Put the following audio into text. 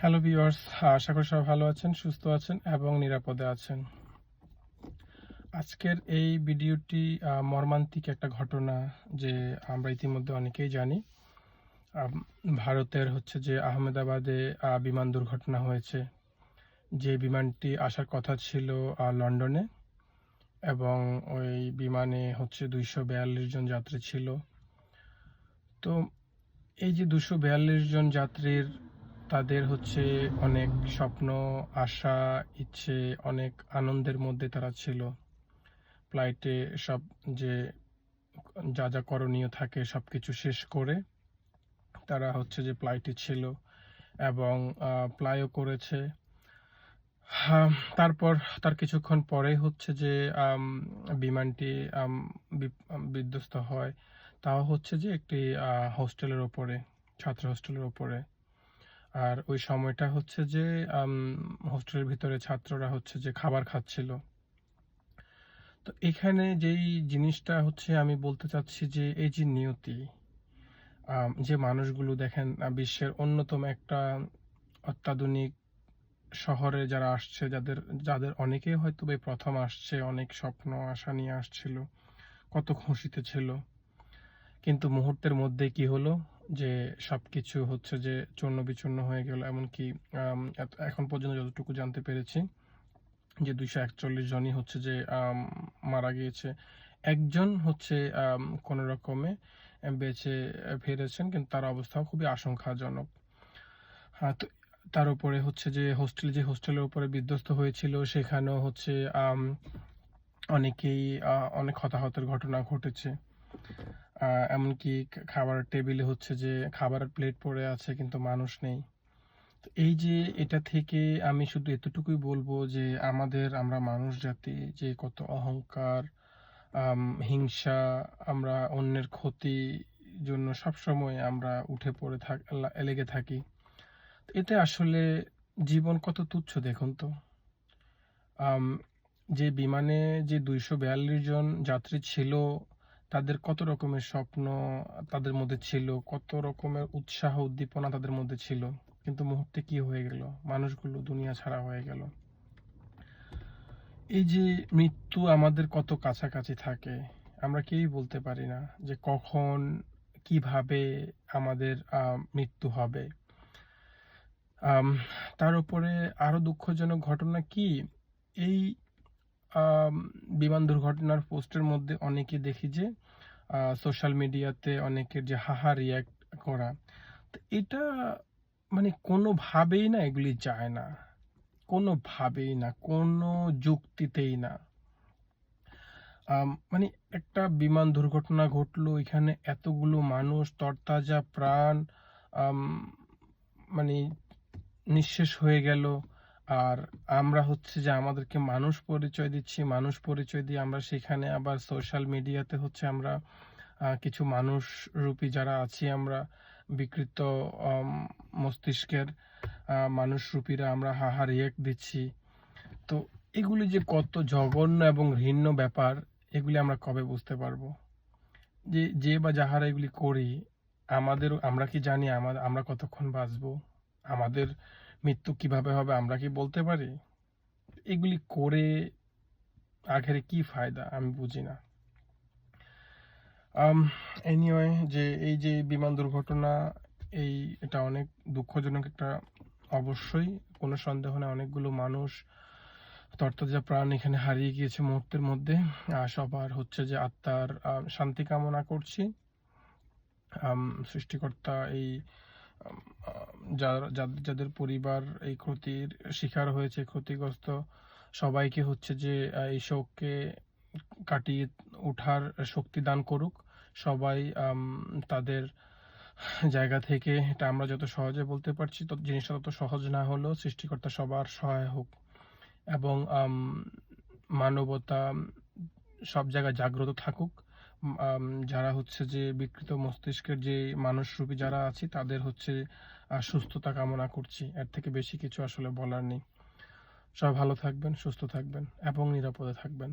Hello viewers আশা করি সবাই ভালো আছেন, সুস্থ আছেন এবং নিরাপদে আছেন। আজকের এই ভিডিওটি মর্মান্তিক একটা ঘটনা যে আমরা ইতিমধ্যে অনেকেই জানি। ভারতের হচ্ছে যে আহমেদাবাদে বিমান দুর্ঘটনা হয়েছে। যে বিমানটি আসার কথা ছিল লন্ডনে এবং ওই বিমানে হচ্ছে দুইশো বিয়াল্লিশ জন যাত্রী ছিল। তো এই যে দুশো বিয়াল্লিশ জন যাত্রীর তাদের হচ্ছে অনেক স্বপ্ন, আশা, ইচ্ছে, অনেক আনন্দের মধ্যে তারা ছিল। ফ্লাইটে সব যে যা যা করণীয় থাকে সব কিছু শেষ করে তারা হচ্ছে যে ফ্লাইটে ছিল এবং প্লাইও করেছে। তারপর, তার কিছুক্ষণ পরে হচ্ছে যে বিমানটি বিধ্বস্ত হয়। তাও হচ্ছে যে একটি হোস্টেলের ওপরে, ছাত্র হোস্টেলের ওপরে। আর ওই সময়টা হচ্ছে যে হোস্টেলের ভিতরে ছাত্ররা হচ্ছে যে খাবার খাচ্ছিল। তো এখানে যেই জিনিসটা হচ্ছে আমি বলতে চাচ্ছি যে, এই যে নিয়তি যে মানুষগুলো দেখেন বিশ্বের অন্যতম একটা অত্যাধুনিক শহরে যারা আসছে, যাদের যাদের অনেকেই হয়তো প্রথম আসছে, অনেক স্বপ্ন, আশা নিয়ে আসছিল, কত খুশিতে ছিল। কিন্তু মুহূর্তের মধ্যে কি হলো? যে সব কিছু হচ্ছে যে চূর্ণ বিচূর্ণ হয়ে গেল, এমনকি এখন পর্যন্ত যতটুকু জানতে পেরেছি, যে দুইশো একচল্লিশ জনই হচ্ছে যে মারা গিয়েছে। একজন হচ্ছে কোনো রকমে বেঁচে ফিরেছেন, কিন্তু তার অবস্থাও খুবই আশঙ্কাজনক। হ্যাঁ তো তার উপরে হচ্ছে যে হোস্টেল, যে হোস্টেলের উপরে বিধ্বস্ত হয়েছিল, সেখানেও হচ্ছে অনেকেই অনেক হতাহতের ঘটনা ঘটেছে। এমনকি খাবার টেবিলে হচ্ছে যে খাবারের প্লেট পড়ে আছে কিন্তু মানুষ নেই। তো এই যে এটা থেকে আমি শুধু এতটুকুই বলব যে আমাদের, আমরা মানুষ জাতি যে কত অহংকার হিংসা, আমরা অন্যের ক্ষতি জন্য সব সময় আমরা উঠে পড়ে থাক লেগে থাকি। এতে আসলে জীবন কত তুচ্ছ দেখুন তো। যে বিমানে যে দুইশো বিয়াল্লিশ জন যাত্রী ছিল তাদের কত রকমের স্বপ্ন তাদের মধ্যে ছিল, কত রকমের উৎসাহ উদ্দীপনা তাদের মধ্যে ছিল। কিন্তু মুহূর্তে কি হয়ে গেল? মানুষগুলো দুনিয়া ছাড়া হয়ে গেল। এই যে মৃত্যু আমাদের কত কাছাকাছি থাকে, আমরা কেউই বলতে পারি না যে কখন কীভাবে আমাদের মৃত্যু হবে। তার উপরে আরও দুঃখজনক ঘটনা কি? এই বিমান দুর্ঘটনার পোস্টের মধ্যে অনেকে দেখি যে সোশ্যাল মিডিয়াতে অনেকের যে হাহা রিয়াক্ট করা। তো এটা মানে কোনোভাবেই না এগুলি যায় না। কোনোভাবেই না, কোনো যুক্তিতেই না। মানে একটা বিমান দুর্ঘটনা ঘটলো, এখানে এতগুলো মানুষ, তরতাজা প্রাণ মানে নিঃশেষ হয়ে গেল। আর আমরা হচ্ছে যে আমাদেরকে মানুষ পরিচয় দিচ্ছি, মানুষ পরিচয় দিয়ে আমরা সেখানে আবার সোশ্যাল মিডিয়াতে হচ্ছে আমরা কিছু মানুষ রূপী যারা আছি আমরা, বিকৃত মস্তিষ্কের মানুষ রূপীরা আমরা হাহা রিয়েক্ট দিচ্ছি। তো এগুলি যে কত জঘন্য এবং ঘৃণ্য ব্যাপার, এগুলি আমরা কবে বুঝতে পারব? যে যে বা যাহারা এগুলি করি আমাদের আমরা কি জানি আমরা কতক্ষণ বাঁচবো? আমাদের মৃত্যু কীভাবে হবে আমরা কি বলতে পারি? এগুলি করে আখেরে কি ফায়দা আমি বুঝি না। এনিওয়ে যে এই যে বিমান দুর্ঘটনা, এই এটা অনেক দুঃখজনক একটা, অবশ্যই কোনো সন্দেহ নেই, অনেকগুলো মানুষ তরতাজা প্রাণ এখানে হারিয়ে গিয়েছে মুহূর্তের মধ্যে। সবার হচ্ছে যে আত্মার শান্তি কামনা করছি। সৃষ্টিকর্তা এই যাদের যাদের পরিবার এই ক্ষতির শিকার হয়েছে, ক্ষতিগ্রস্ত, সবাইকে হচ্ছে যে এই শোককে কাটিয়ে ওঠার শক্তি দান করুক। সবাই তাদের জায়গা থেকে এটা আমরা যত সহজে বলতে পারছি, তত জিনিসটা তত সহজ না হলেও সৃষ্টিকর্তা সবার সহায় হোক। এবং মানবতা সব জায়গায় জাগ্রত থাকুক। যারা হচ্ছে যে বিকৃত মস্তিষ্কের যে মানুষরূপী যারা আছে, তাদের হচ্ছে সুস্থতা কামনা করছি। এর থেকে বেশি কিছু আসলে বলার নেই। সবাই ভালো থাকবেন, সুস্থ থাকবেন এবং নিরাপদে থাকবেন।